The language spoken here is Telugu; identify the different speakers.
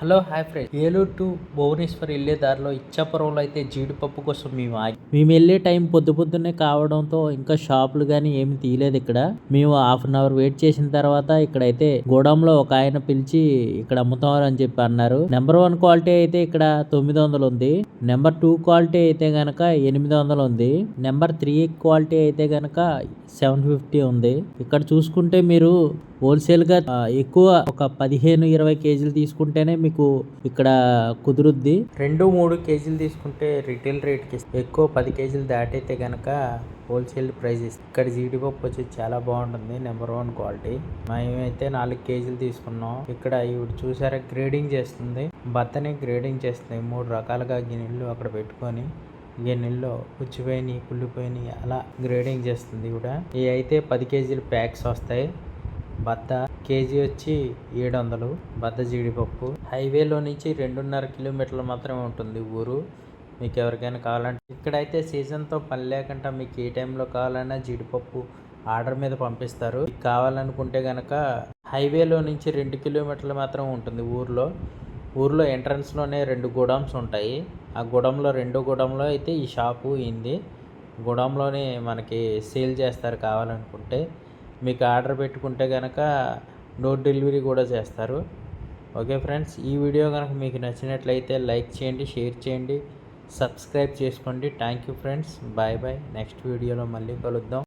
Speaker 1: Hello hi friend Eluru to Bhubaneswar వెళ్ళే దారిలో ఇచ్చాపురంలో అయితే జీడిపప్పు కోసం మేము ఆగి మేము వెళ్ళే టైం పొద్దు పొద్దున్నే కావడంతో ఇంకా షాపులు కానీ ఏమి తీయలేదు ఇక్కడ. మేము హాఫ్ అన్ అవర్ వెయిట్ చేసిన తర్వాత ఇక్కడైతే గోడంలో ఒక ఆయన పిలిచి ఇక్కడ అమ్ముతారు అని చెప్పి అన్నారు. నెంబర్ వన్ క్వాలిటీ అయితే ఇక్కడ తొమ్మిది వందలు ఉంది. నెంబర్ టూ క్వాలిటీ అయితే గనక ఎనిమిది వందలు ఉంది. నెంబర్ త్రీ క్వాలిటీ అయితే గనక సెవెన్ ఫిఫ్టీ ఉంది. ఇక్కడ చూసుకుంటే మీరు హోల్సేల్గా ఎక్కువ ఒక పదిహేను ఇరవై కేజీలు తీసుకుంటేనే మీకు ఇక్కడ కుదురుద్ది. రెండు మూడు కేజీలు తీసుకుంటే రిటైల్ రేట్కి ఎక్కువ పది కేజీలు దాటైతే కనుక హోల్సేల్ ప్రైస్ ఇక్కడ జీడిపప్పు వచ్చి చాలా బాగుంటుంది నెంబర్ వన్ క్వాలిటీ. మేమైతే నాలుగు కేజీలు తీసుకున్నాం. ఇక్కడ ఇవి చూసారా గ్రేడింగ్ చేస్తుంది. బత్తని గ్రేడింగ్ చేస్తుంది. మూడు రకాలుగా గిన్నెలు అక్కడ పెట్టుకొని గిన్నెల్లో పుచ్చిపోయినాయి కుళ్ళిపోయినాయి అలా గ్రేడింగ్ చేస్తుంది కూడా ఇవి అయితే పది కేజీలు ప్యాక్స్ వస్తాయి. బత్త కేజీ వచ్చి ఏడు వందలు బత్త జీడిపప్పు. హైవేలో నుంచి రెండున్నర కిలోమీటర్లు మాత్రమే ఉంటుంది ఊరు. మీకు ఎవరికైనా కావాలంటే ఇక్కడైతే సీజన్తో పని లేకుండా మీకు ఏ టైంలో కావాలన్నా జీడిపప్పు ఆర్డర్ మీద పంపిస్తారు. మీకు కావాలనుకుంటే కనుక హైవేలో నుంచి రెండు కిలోమీటర్లు మాత్రం ఉంటుంది ఊర్లో. ఊర్లో ఎంట్రన్స్లోనే రెండు గోడౌన్స్ ఉంటాయి. ఆ గోడంలో రెండో గోడంలో అయితే ఈ షాపు ఉంది. గోడంలోనే మనకి సేల్ చేస్తారు కావాలనుకుంటే. మీకు ఆర్డర్ పెట్టుకుంటే కనుక డోర్ డెలివరీ కూడా చేస్తారు. ఓకే ఫ్రెండ్స్ ఈ వీడియో కనుక మీకు నచ్చినట్లయితే లైక్ చేయండి షేర్ చేయండి సబ్స్క్రైబ్ చేసుకోండి. Thank you friends. Bye bye. Next వీడియోలో మళ్ళీ కలుద్దాం.